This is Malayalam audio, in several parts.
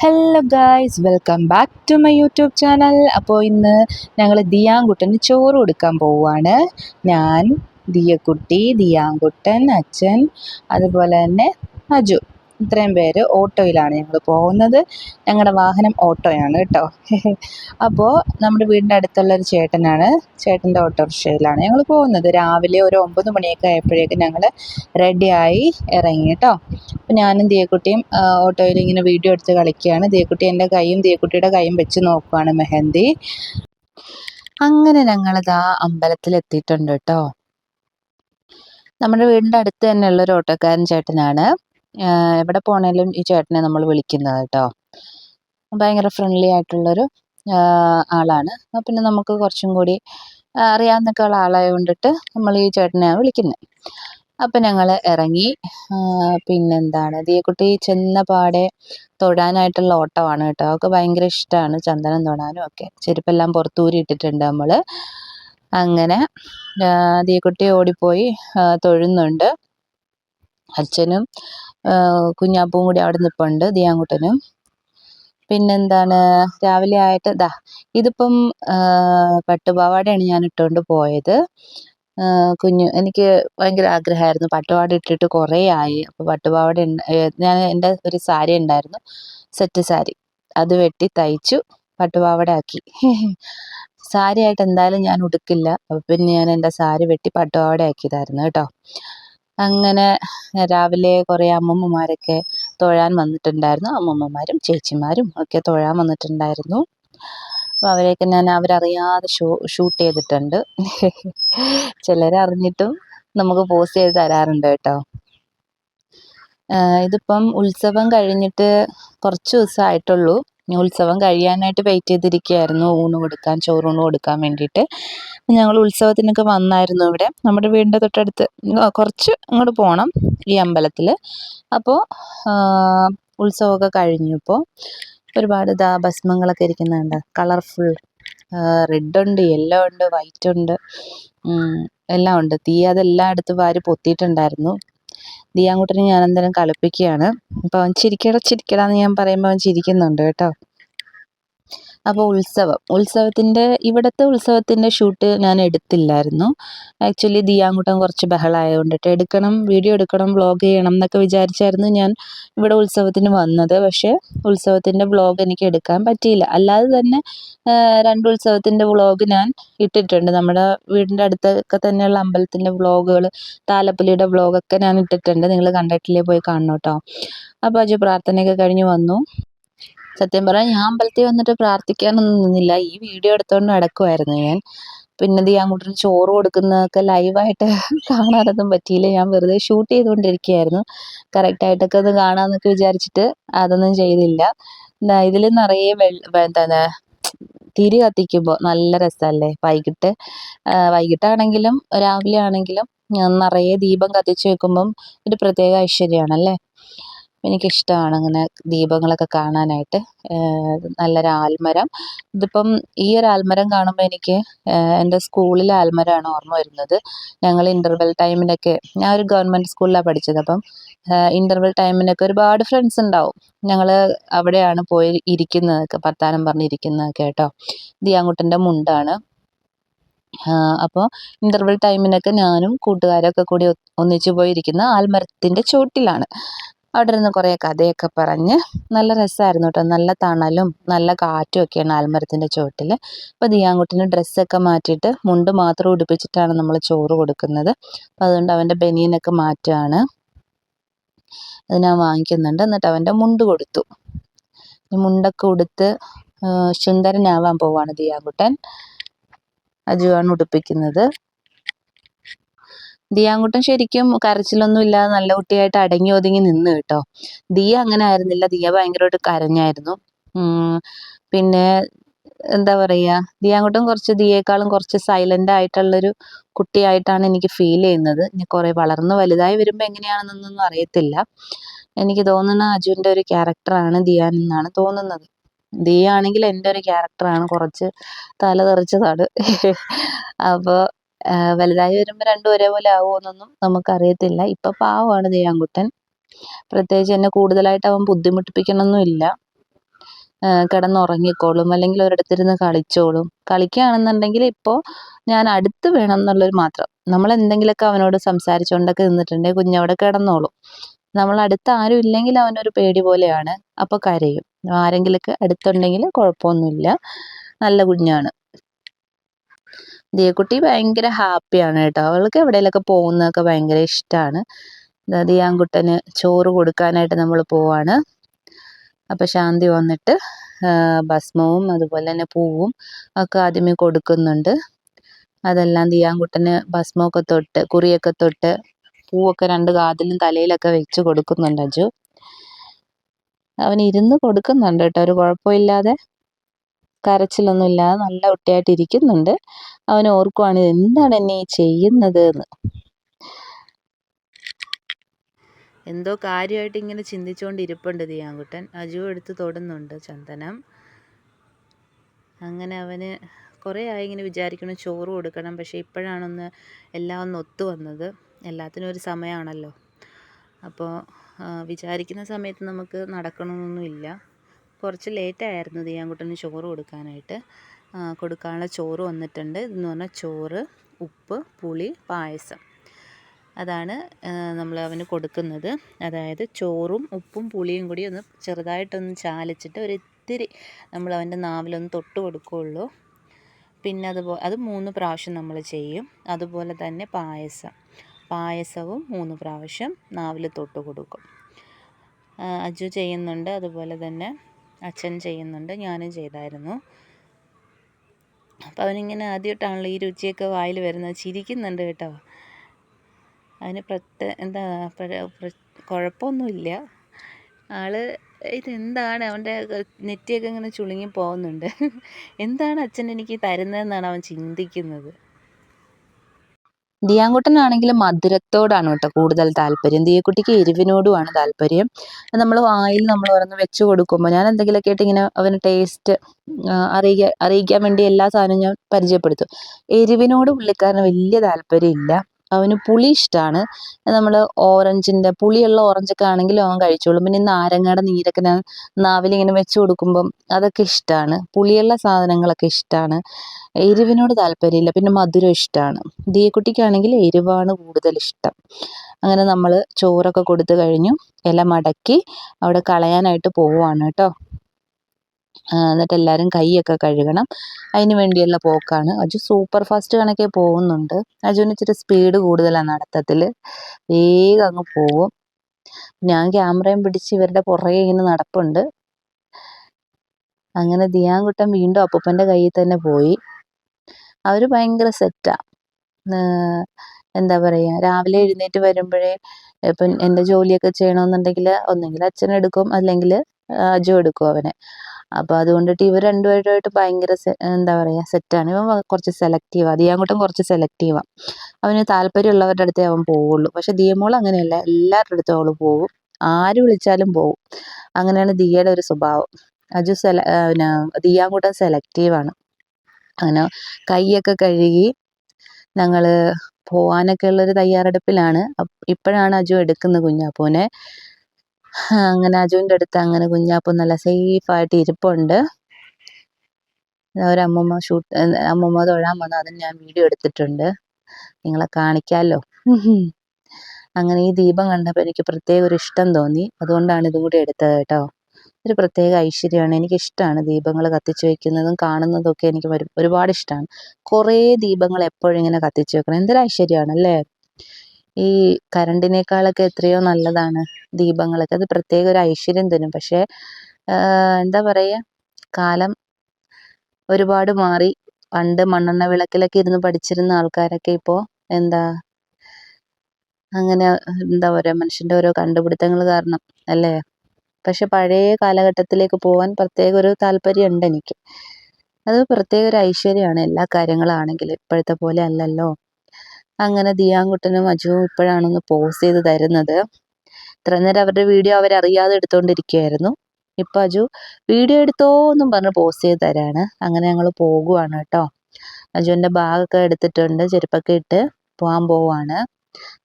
Hello guys welcome back to my YouTube channel അപ്പോൾ ഇന്ന് ഞങ്ങൾ ദിയാങ്കുട്ടന് ചോറ് കൊടുക്കാൻ പോവുകയാണ് ഞാൻ ദിയക്കുട്ടി ദിയാങ്കുട്ടൻ അച്ഛൻ അതുപോലെ തന്നെ അജു. ഇത്രയും പേര് ഓട്ടോയിലാണ് ഞങ്ങൾ പോകുന്നത്. ഞങ്ങളുടെ വാഹനം ഓട്ടോയാണ് കേട്ടോ അപ്പോൾ നമ്മുടെ വീടിന്റെ അടുത്തുള്ള ഒരു ചേട്ടനാണ്. ചേട്ടന്റെ ഓട്ടോറിക്ഷയിലാണ് ഞങ്ങൾ പോകുന്നത്. രാവിലെ ഒരു ഒമ്പത് മണിയൊക്കെ ആയപ്പോഴേക്കും ഞങ്ങൾ റെഡിയായി ഇറങ്ങി കേട്ടോ അപ്പോൾ ഞാനും ദിയക്കുട്ടിയും ഓട്ടോയിൽ ഇങ്ങനെ വീഡിയോ എടുത്ത് കളിക്കുകയാണ്. ദിയക്കുട്ടി എന്റെ കൈയും ദിയക്കുട്ടിയുടെ കൈയും വെച്ച് നോക്കുവാണ് മെഹന്തി. അങ്ങനെ ഞങ്ങളിതാ അമ്പലത്തിലെത്തിയിട്ടുണ്ട് കേട്ടോ നമ്മുടെ വീടിന്റെ അടുത്ത് തന്നെയുള്ള ഒരു ഓട്ടോക്കാരൻ ചേട്ടനാണ്. എവിടെ പോണേലും ഈ ചേട്ടനെ നമ്മൾ വിളിക്കുന്നത് കേട്ടോ. ഭയങ്കര ഫ്രണ്ട്ലി ആയിട്ടുള്ളൊരു ആളാണ്. പിന്നെ നമുക്ക് കുറച്ചും കൂടി അറിയാവുന്നൊക്കെ ഉള്ള ആളായത് കൊണ്ടിട്ട് നമ്മൾ ഈ ചേട്ടനെയാണ് വിളിക്കുന്നത് അപ്പം ഞങ്ങൾ ഇറങ്ങി പിന്നെന്താണ് ദിയക്കുട്ടി ചെന്ന പാടെ തൊടാനായിട്ടുള്ള ഓട്ടമാണ് കേട്ടോ. അവൾക്ക് ഭയങ്കര ഇഷ്ടമാണ് ചന്ദനം തൊടാനും ഒക്കെ. ചെരുപ്പെല്ലാം പുറത്തൂരി ഇട്ടിട്ടുണ്ട് നമ്മൾ അങ്ങനെ ദിയക്കുട്ടി ഓടിപ്പോയി തൊഴുന്നുണ്ട്. അച്ഛനും കുഞ്ഞാപ്പും കൂടി അവിടെ നിൽപ്പുണ്ട് ദിയാങ്കുട്ടനും. പിന്നെന്താണ് രാവിലെ ആയിട്ട് ദാ ഇതിപ്പം പട്ടുപാവാടയാണ് ഞാൻ ഇട്ടുകൊണ്ട് പോയത്. കുഞ്ഞ് എനിക്ക് ഭയങ്കര ആഗ്രഹമായിരുന്നു. പട്ടുപാവാട ഇട്ടിട്ട് കുറേ ആയി. അപ്പോൾ പട്ടുപാവാട ഞാൻ എന്റെ ഒരു സാരി ഉണ്ടായിരുന്നു സെറ്റ് സാരി. അത് വെട്ടി തയ്ച്ചു പട്ടുപാവാട ആക്കി. സാരി ആയിട്ട് എന്തായാലും ഞാൻ ഉടുക്കില്ല. പിന്നെ ഞാൻ എന്റെ സാരി വെട്ടി പട്ടുപാവാട ആക്കിയതായിരുന്നു കേട്ടോ. അങ്ങനെ രാവിലെ കുറേ അമ്മൂമ്മമാരൊക്കെ തൊഴാൻ വന്നിട്ടുണ്ടായിരുന്നു. അമ്മൂമ്മമാരും ചേച്ചിമാരും ഒക്കെ തൊഴാൻ വന്നിട്ടുണ്ടായിരുന്നു. അപ്പോൾ അവരെയൊക്കെ ഞാൻ അവരറിയാതെ ഷൂ ഷൂട്ട് ചെയ്തിട്ടുണ്ട്. ചിലരറിഞ്ഞിട്ടും നമുക്ക് പോസ്റ്റ് ചെയ്ത് തരാറുണ്ട് കേട്ടോ. ഇതിപ്പം ഉത്സവം കഴിഞ്ഞിട്ട് കുറച്ച് ദിവസമായിട്ടുള്ളൂ. ഉത്സവം കഴിയാനായിട്ട് വെയിറ്റ് ചെയ്തിരിക്കുകയായിരുന്നു. ഊണ് കൊടുക്കാൻ ചോറൂണ് കൊടുക്കാൻ വേണ്ടിയിട്ട്. ഞങ്ങൾ ഉത്സവത്തിനൊക്കെ വന്നായിരുന്നു ഇവിടെ. നമ്മുടെ വീടിന്റെ തൊട്ടടുത്ത് കുറച്ച് അങ്ങോട്ട് പോകണം ഈ അമ്പലത്തിൽ അപ്പോൾ ഉത്സവമൊക്കെ കഴിഞ്ഞപ്പോൾ ഒരുപാട് ഇതാ ഭസ്മങ്ങളൊക്കെ ഇരിക്കുന്നുണ്ട്. കളർഫുൾ റെഡ് ഉണ്ട് യെല്ലോ ഉണ്ട് വൈറ്റ് ഉണ്ട്. എല്ലാം ഉണ്ട്. തീ അതെല്ലാം എടുത്ത് വാരി പൊത്തിയിട്ടുണ്ടായിരുന്നു. ദിയാങ്കുട്ടനെ ഞാൻ എന്തായാലും കളിപ്പിക്കുകയാണ്. അപ്പോൾ അവൻ ചിരിക്കടാ ചിരിക്കട എന്ന് ഞാൻ പറയുമ്പോൾ അവൻ ചിരിക്കുന്നുണ്ട് കേട്ടോ. അപ്പോൾ ഉത്സവം. ഉത്സവത്തിന്റെ ഇവിടുത്തെ ഉത്സവത്തിന്റെ ഷൂട്ട് ഞാൻ എടുത്തില്ലായിരുന്നു. ആക്ച്വലി ദിയാങ്കുട്ടം കുറച്ച് ബഹളമായത് കൊണ്ടിട്ട് എടുക്കണം വീഡിയോ എടുക്കണം വ്ളോഗ് ചെയ്യണം എന്നൊക്കെ വിചാരിച്ചായിരുന്നു ഞാൻ ഇവിടെ ഉത്സവത്തിന് വന്നത്. പക്ഷേ ഉത്സവത്തിന്റെ വ്ളോഗ് എനിക്ക് എടുക്കാൻ പറ്റിയില്ല. അല്ലാതെ തന്നെ രണ്ട് ഉത്സവത്തിന്റെ വ്ളോഗ് ഞാൻ ഇട്ടിട്ടുണ്ട്. നമ്മുടെ വീടിന്റെ അടുത്തൊക്കെ തന്നെയുള്ള അമ്പലത്തിന്റെ വ്ളോഗുകൾ താലപ്പൊലിയുടെ വ്ളോഗൊക്കെ ഞാൻ ഇട്ടിട്ടുണ്ട്. നിങ്ങൾ കണ്ടിട്ടില്ലേ? പോയി കാണണം കേട്ടോ അപ്പോൾ അജു പ്രാർത്ഥനയൊക്കെ കഴിഞ്ഞ് വന്നു. സത്യം പറഞ്ഞാൽ ഞാൻ അമ്പലത്തിൽ വന്നിട്ട് പ്രാർത്ഥിക്കാനൊന്നും നിന്നില്ല. ഈ വീഡിയോ എടുത്തുകൊണ്ട് നടക്കുമായിരുന്നു ഞാൻ. പിന്നെ അങ്ങോട്ട് ചോറ് കൊടുക്കുന്നതൊക്കെ ലൈവായിട്ട് കാണാനൊന്നും പറ്റിയില്ല. ഞാൻ വെറുതെ ഷൂട്ട് ചെയ്തുകൊണ്ടിരിക്കുകയായിരുന്നു. കറക്റ്റായിട്ടൊക്കെ ഒന്ന് കാണാമെന്നൊക്കെ വിചാരിച്ചിട്ട് അതൊന്നും ചെയ്തില്ല. ഇതിൽ നിറയെ വെള്ള എന്താണ് തിരി കത്തിക്കുമ്പോൾ നല്ല രസമല്ലേ വൈകിട്ട് വൈകിട്ടാണെങ്കിലും രാവിലെ ആണെങ്കിലും നിറയെ ദീപം കത്തിച്ച് വെക്കുമ്പം ഒരു പ്രത്യേക ഐശ്വര്യമാണല്ലേ? എനിക്കിഷ്ടമാണ് അങ്ങനെ ദീപങ്ങളൊക്കെ കാണാനായിട്ട്. നല്ലൊരു ആൽമരം ഇതിപ്പം ഈ ഒരു ആൽമരം കാണുമ്പോൾ എനിക്ക് എന്റെ സ്കൂളിലെ ആൽമരമാണ് ഓർമ്മ വരുന്നത്. ഞങ്ങൾ ഇന്റർവെൽ ടൈമിനൊക്കെ ഞാൻ ഒരു ഗവൺമെന്റ് സ്കൂളിലാണ് പഠിച്ചത്. അപ്പം ഇന്റർവെൽ ടൈമിനൊക്കെ ഒരുപാട് ഫ്രണ്ട്സ് ഉണ്ടാവും. ഞങ്ങൾ അവിടെയാണ് പോയി ഇരിക്കുന്നതൊക്കെ വർത്താനം പറഞ്ഞിരിക്കുന്നതൊക്കെ കേട്ടോ. ദിയാങ്കുട്ടന്റെ മുണ്ടാണ്. അപ്പോൾ ഇന്റർവെൽ ടൈമിനൊക്കെ ഞാനും കൂട്ടുകാരൊക്കെ കൂടി ഒന്നിച്ചു പോയിരിക്കുന്ന ആൽമരത്തിന്റെ ചോട്ടിലാണ്. അവിടെ ഇരുന്ന് കുറേ കഥയൊക്കെ പറഞ്ഞ് നല്ല രസമായിരുന്നു കേട്ടോ നല്ല തണലും നല്ല കാറ്റും ഒക്കെയാണ് ആൽമരത്തിന്റെ ചുവട്ടിൽ അപ്പോൾ ദിയാങ്കുട്ടിന് ഡ്രസ്സൊക്കെ മാറ്റിയിട്ട് മുണ്ട് മാത്രം ഉടുപ്പിച്ചിട്ടാണ് നമ്മൾ ചോറ് കൊടുക്കുന്നത്. അപ്പോൾ അതുകൊണ്ട് അവന്റെ ബനിയനൊക്കെ മാറ്റുകയാണ് അത് ഞാൻ വാങ്ങിക്കുന്നുണ്ട്. എന്നിട്ട് അവന്റെ മുണ്ട് കൊടുത്തു. മുണ്ടൊക്കെ ഉടുത്ത് സുന്ദരനാവാൻ പോവാണ് ദിയാങ്കുട്ടൻ. അജുവാണ് ഉടുപ്പിക്കുന്നത്. ദിയാങ്കുട്ടൻ ശരിക്കും കരച്ചിലൊന്നും ഇല്ലാതെ നല്ല കുട്ടിയായിട്ട് അടങ്ങി ഒതുങ്ങി നിന്ന് കേട്ടോ. ദിയ അങ്ങനെ ആയിരുന്നില്ല. ദിയ ഭയങ്കരമായിട്ട് കരഞ്ഞായിരുന്നു. പിന്നെ എന്താ പറയുക ദിയാങ്കുട്ടൻ കുറച്ച് ദിയേക്കാളും കുറച്ച് സൈലന്റ് ആയിട്ടുള്ളൊരു കുട്ടിയായിട്ടാണ് എനിക്ക് ഫീൽ ചെയ്യുന്നത്. ഇനി കുറേ വളർന്ന് വലുതായി വരുമ്പോൾ എങ്ങനെയാണെന്നൊന്നും അറിയത്തില്ല. എനിക്ക് തോന്നുന്ന അജുവിന്റെ ഒരു ക്യാരക്ടറാണ് ദിയാൻ എന്നാണ് തോന്നുന്നത്. ദിയ ആണെങ്കിൽ എന്റെ ഒരു ക്യാരക്ടറാണ് കുറച്ച് തല തെറിച്ചതാണ്. അപ്പോൾ വലുതായി വരുമ്പോൾ രണ്ടും ഒരേപോലെ ആവുമോയെന്നൊന്നും നമുക്കറിയത്തില്ല. ഇപ്പം പാവമാണ് ദയാങ്കുട്ടൻ പ്രത്യേകിച്ച് എന്നെ കൂടുതലായിട്ട് അവൻ ബുദ്ധിമുട്ടിപ്പിക്കണമൊന്നുമില്ല കിടന്നുറങ്ങിക്കോളും അല്ലെങ്കിൽ ഒരിടത്തിരുന്ന് കളിച്ചോളും. കളിക്കുകയാണെന്നുണ്ടെങ്കിൽ ഇപ്പോൾ ഞാൻ അടുത്ത് വേണം എന്നുള്ളൊരു മാത്രം. നമ്മൾ എന്തെങ്കിലുമൊക്കെ അവനോട് സംസാരിച്ചുകൊണ്ടൊക്കെ നിന്നിട്ടുണ്ടെങ്കിൽ കുഞ്ഞവിടെ കിടന്നോളും. നമ്മൾ അടുത്ത് ആരും ഇല്ലെങ്കിൽ അവനൊരു പേടി പോലെയാണ്. അപ്പോൾ കരയും. ആരെങ്കിലുമൊക്കെ അടുത്തുണ്ടെങ്കിൽ കുഴപ്പമൊന്നുമില്ല. നല്ല കുഞ്ഞാണ്. ദിയക്കുട്ടി ഭയങ്കര ഹാപ്പിയാണ് കേട്ടോ. അവൾക്ക് എവിടെയെങ്കിലൊക്കെ പോകുന്നതൊക്കെ ഭയങ്കര ഇഷ്ടമാണ് ദിയാൻകുട്ടന് ചോറ് കൊടുക്കാനായിട്ട് നമ്മൾ പോവാണ്. അപ്പോൾ ശാന്തി വന്നിട്ട് ഭസ്മവും അതുപോലെ തന്നെ പൂവും ഒക്കെ ആദ്യമേ കൊടുക്കുന്നുണ്ട്. അതെല്ലാം ദിയാൻകുട്ടന് ഭസ്മമൊക്കെ തൊട്ട് കുറിയൊക്കെ തൊട്ട് പൂവൊക്കെ രണ്ട് കാതിലും തലയിലൊക്കെ വെച്ച് കൊടുക്കുന്നുണ്ട് അജു. അവൻ ഇരുന്ന് കൊടുക്കുന്നുണ്ട് കേട്ടോ. ഒരു കുഴപ്പമില്ലാതെ കരച്ചിലൊന്നും ഇല്ലാതെ നല്ല കുട്ടിയായിട്ട് ഇരിക്കുന്നുണ്ട്. അവൻ ഓർക്കുവാണ് എന്താണ് എന്നെ ഈ ചെയ്യുന്നത് എന്ന് എന്തോ കാര്യമായിട്ട് ഇങ്ങനെ ചിന്തിച്ചുകൊണ്ട് ഇരിപ്പുണ്ട് ദിയാങ്കുട്ടൻ അജു എടുത്ത് തൊടുന്നുണ്ട് ചന്ദനം. അങ്ങനെ അവന് കുറേ ആയി ഇങ്ങനെ വിചാരിക്കണം ചോറ് കൊടുക്കണം. പക്ഷേ ഇപ്പോഴാണൊന്ന് എല്ലാം ഒന്ന് ഒത്തു വന്നത്. എല്ലാത്തിനും ഒരു സമയമാണല്ലോ. അപ്പോൾ വിചാരിക്കുന്ന സമയത്ത് നമുക്ക് നടക്കണമെന്നൊന്നുമില്ല കുറച്ച് ലേറ്റായിരുന്നു ദിയാങ്കുട്ടന് ചോറ് കൊടുക്കാനായിട്ട്. കൊടുക്കാനുള്ള ചോറ് വന്നിട്ടുണ്ട്. ഇതെന്ന് പറഞ്ഞാൽ ചോറ് ഉപ്പ് പുളി പായസം. അതാണ് നമ്മൾ അവന് കൊടുക്കുന്നത്. അതായത് ചോറും ഉപ്പും പുളിയും കൂടി ഒന്ന് ചെറുതായിട്ടൊന്ന് ചാലിച്ചിട്ട് ഒരു ഇത്തിരി നമ്മൾ അവന്റെ നാവിലൊന്ന് തൊട്ട് കൊടുക്കുകയുള്ളൂ പിന്നെ അതുപോലെ അത് മൂന്ന് പ്രാവശ്യം നമ്മൾ ചെയ്യും. അതുപോലെ തന്നെ പായസം. പായസവും മൂന്ന് പ്രാവശ്യം നാവിൽ തൊട്ട് കൊടുക്കും. അജു ചെയ്യുന്നുണ്ട്. അതുപോലെ തന്നെ അച്ഛൻ ചെയ്യുന്നുണ്ട് ഞാനും ചെയ്തായിരുന്നു. അപ്പോൾ അവനിങ്ങനെ ആദ്യമായിട്ടാണല്ലോ ഈ രുചിയൊക്കെ വായിൽ വരുന്നത്. ചിരിക്കുന്നുണ്ട് കേട്ടോ. അതിന് പ്രത്യേക എന്താ കുഴപ്പമൊന്നുമില്ല. ആൾ ഇതെന്താണ്? അവന്റെ നെറ്റിയൊക്കെ ഇങ്ങനെ ചുളുങ്ങി പോകുന്നുണ്ട്. എന്താണ് അച്ഛൻ എനിക്ക് തരുന്നതെന്നാണ് അവൻ ചിന്തിക്കുന്നത്. ദിയാങ്കുട്ടനാണെങ്കിൽ മധുരത്തോടാണ് കേട്ടോ കൂടുതൽ താല്പര്യം. ദിയക്കുട്ടിക്ക് എരിവിനോടുമാണ് താല്പര്യം. നമ്മൾ വായിൽ നമ്മൾ ഓരോന്ന് വെച്ച് കൊടുക്കുമ്പോൾ ഞാൻ എന്തെങ്കിലുമൊക്കെ ആയിട്ട് ഇങ്ങനെ അവന് ടേസ്റ്റ് അറിയിക്കാൻ അറിയിക്കാൻ വേണ്ടി എല്ലാ സാധനവും ഞാൻ പരിചയപ്പെടുത്തും. എരിവിനോട് പുള്ളിക്കാരന് വലിയ താല്പര്യമില്ല. അവന് പുളി ഇഷ്ടമാണ് നമ്മൾ ഓറഞ്ചിന്റെ പുളിയുള്ള ഓറഞ്ചൊക്കെ ആണെങ്കിലും അവൻ കഴിച്ചോളും. പിന്നെ നാരങ്ങയുടെ നീരൊക്കെ ഞാൻ നാവിലിങ്ങനെ വെച്ച് കൊടുക്കുമ്പം അതൊക്കെ ഇഷ്ടമാണ് പുളിയുള്ള സാധനങ്ങളൊക്കെ ഇഷ്ടമാണ് എരിവിനോട് താല്പര്യമില്ല. പിന്നെ മധുരം ഇഷ്ടമാണ് ദീയക്കുട്ടിക്കാണെങ്കിൽ എരിവാണ് കൂടുതൽ ഇഷ്ടം. അങ്ങനെ നമ്മൾ ചോറൊക്കെ കൊടുത്തു കഴിഞ്ഞു. ഇല മടക്കി അവിടെ കളയാനായിട്ട് പോവുകയാണ് കേട്ടോ. എന്നിട്ട് എല്ലാവരും കൈയൊക്കെ കഴുകണം. അതിന് വേണ്ടിയുള്ള പോക്കാണ്. അജു സൂപ്പർ ഫാസ്റ്റ് കണക്കെ പോകുന്നുണ്ട്. അജുവിന് ഇച്ചിരി സ്പീഡ് കൂടുതലാണ് നടത്തത്തിൽ വേഗം അങ്ങ് പോകും ഞാൻ ക്യാമറയും പിടിച്ച് ഇവരുടെ പുറകെ ഇങ്ങനെ നടപ്പുണ്ട്. അങ്ങനെ ദിയാൻകുട്ടൻ വീണ്ടും അപ്പൂപ്പന്റെ കയ്യിൽ തന്നെ പോയി. അവർ ഭയങ്കര സെറ്റാണ് എന്താ പറയുക രാവിലെ എഴുന്നേറ്റ് വരുമ്പോഴേ ഇപ്പം എന്റെ ജോലിയൊക്കെ ചെയ്യണമെന്നുണ്ടെങ്കിൽ ഒന്നെങ്കിൽ അച്ഛൻ എടുക്കും അല്ലെങ്കിൽ അജു എടുക്കും അവനെ. അപ്പോൾ അതുകൊണ്ടിട്ട് ഇവർ രണ്ടുപേരുമായിട്ട് ഭയങ്കര എന്താ പറയുക സെറ്റാണ് ഇവൻ കുറച്ച് സെലക്റ്റീവാണ് ദിയാങ്കുട്ടൻ കുറച്ച് സെലക്റ്റീവാണ് അവന് താല്പര്യമുള്ളവരുടെ അടുത്തേ അവൻ പോവുള്ളൂ. പക്ഷെ ദിയമോൾ അങ്ങനെയല്ല. എല്ലാവരുടെ അടുത്തും അവൾ പോകും ആര് വിളിച്ചാലും പോകും അങ്ങനെയാണ് ദിയയുടെ ഒരു സ്വഭാവം. അജു സെല പിന്നെ ദിയാങ്കുട്ടൻ സെലക്റ്റീവാണ് അങ്ങനെ കൈയൊക്കെ കഴുകി ഞങ്ങൾ പോവാനൊക്കെ ഉള്ളൊരു തയ്യാറെടുപ്പിലാണ്. ഇപ്പോഴാണ് അജു എടുക്കുന്നത് കുഞ്ഞാപ്പൂനെ അങ്ങനെ അജുവിന്റെ അടുത്ത് അങ്ങനെ കുഞ്ഞാപ്പം നല്ല സേഫായിട്ട് ഇരിപ്പുണ്ട്. ഒരമ്മമ്മ ഷൂട്ട് അമ്മമ്മ തൊഴാൻ വന്നു. അതും ഞാൻ വീഡിയോ എടുത്തിട്ടുണ്ട്. നിങ്ങളെ കാണിക്കാമല്ലോ അങ്ങനെ ഈ ദീപം കണ്ടപ്പോൾ എനിക്ക് പ്രത്യേക ഒരു ഇഷ്ടം തോന്നി. അതുകൊണ്ടാണ് ഇതും കൂടി എടുത്തത് കേട്ടോ. ഒരു പ്രത്യേക ഐശ്വര്യമാണ്. എനിക്കിഷ്ടമാണ് ദീപങ്ങൾ കത്തിച്ച് വയ്ക്കുന്നതും കാണുന്നതും ഒക്കെ എനിക്ക് ഒരുപാട് ഇഷ്ടമാണ്. കുറേ ദീപങ്ങൾ എപ്പോഴും ഇങ്ങനെ കത്തിച്ച് വെക്കണം. എന്തൊരു ഐശ്വര്യമാണ് അല്ലേ? ഈ കറണ്ടിനേക്കാളൊക്കെ എത്രയോ നല്ലതാണ് ദീപങ്ങളൊക്കെ. അത് പ്രത്യേക ഒരു ഐശ്വര്യം തരും പക്ഷേ എന്താ പറയുക കാലം ഒരുപാട് മാറി. പണ്ട് മണ്ണെണ്ണ വിളക്കിലൊക്കെ ഇരുന്ന് പഠിച്ചിരുന്ന ആൾക്കാരൊക്കെ ഇപ്പോൾ എന്താ അങ്ങനെ എന്താ പറയുക മനുഷ്യന്റെ ഓരോ കണ്ടുപിടുത്തങ്ങൾ കാരണം അല്ലേ? പക്ഷെ പഴയ കാലഘട്ടത്തിലേക്ക് പോകാൻ പ്രത്യേക ഒരു താല്പര്യം ഉണ്ട് എനിക്ക്. അത് പ്രത്യേക ഒരു ഐശ്വര്യമാണ് എല്ലാ കാര്യങ്ങളാണെങ്കിലും. ഇപ്പോഴത്തെ പോലെ അല്ലല്ലോ. അങ്ങനെ ദിയാൻകുട്ടനും അജുവും ഇപ്പോഴാണൊന്ന് പോസ് ചെയ്ത് തരുന്നത്. ഇത്ര നേരം അവരുടെ വീഡിയോ അവരറിയാതെ എടുത്തുകൊണ്ടിരിക്കുകയായിരുന്നു ഇപ്പം അജു വീഡിയോ എടുത്തോ എന്നും പറഞ്ഞ് പോസ് ചെയ്ത് തരാണ്. അങ്ങനെ ഞങ്ങൾ പോകുവാണ് കേട്ടോ. അജുവിന്റെ ബാഗൊക്കെ എടുത്തിട്ടുണ്ട് ചെരുപ്പൊക്കെ ഇട്ട് പോകാൻ പോവാണ്.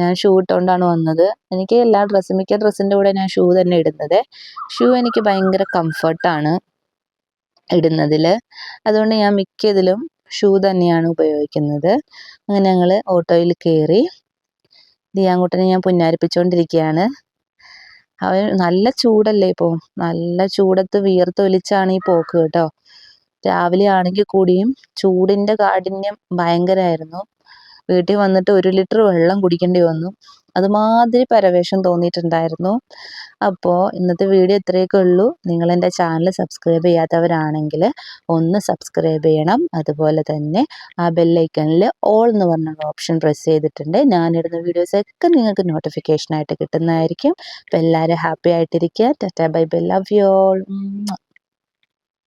ഞാൻ ഷൂ ഇട്ടുകൊണ്ടാണ് വന്നത്. എനിക്ക് എല്ലാ ഡ്രസ്സും മിക്ക ഡ്രസ്സിന്റെ കൂടെ ഞാൻ ഷൂ തന്നെ ഇടുന്നത്. ഷൂ എനിക്ക് ഭയങ്കര കംഫർട്ടാണ് ഇടുന്നതിൽ അതുകൊണ്ട് ഞാൻ മിക്ക ഇതിലും ഷൂ തന്നെയാണ് ഉപയോഗിക്കുന്നത്. അങ്ങനെ ഞങ്ങൾ ഓട്ടോയിൽ കയറി ദിയാങ്കുട്ടനെ ഞാൻ പുന്നാരിപ്പിച്ചുകൊണ്ടിരിക്കുകയാണ് അവൻ നല്ല ചൂടല്ലേ ഇപ്പോൾ നല്ല ചൂടത്ത് വിയർത്തൊലിച്ചാണ് ഈ പോക്ക് കേട്ടോ. രാവിലെ ആണെങ്കിൽ കൂടിയും ചൂടിന്റെ കാഠിന്യം ഭയങ്കരമായിരുന്നു വീട്ടിൽ വന്നിട്ട് ഒരു ലിറ്റർ വെള്ളം കുടിക്കേണ്ടി വന്നു. അതുമാതിരി പരവേഷം തോന്നിയിട്ടുണ്ടായിരുന്നു. അപ്പോൾ ഇന്നത്തെ വീഡിയോ ഇത്രയൊക്കെ ഉള്ളൂ. നിങ്ങൾ എന്റെ ചാനൽ സബ്സ്ക്രൈബ് ചെയ്യാത്തവരാണെങ്കിൽ ഒന്ന് സബ്സ്ക്രൈബ് ചെയ്യണം. അതുപോലെ തന്നെ ആ ബെല്ലൈക്കണിൽ ഓൾ എന്ന് പറഞ്ഞുള്ള ഓപ്ഷൻ പ്രസ് ചെയ്തിട്ടുണ്ട്. ഞാനിടുന്ന വീഡിയോസൊക്കെ നിങ്ങൾക്ക് നോട്ടിഫിക്കേഷനായിട്ട് കിട്ടുന്നതായിരിക്കും. അപ്പോൾ എല്ലാവരും ഹാപ്പി ആയിട്ടിരിക്കുക. Tata bye bye love you all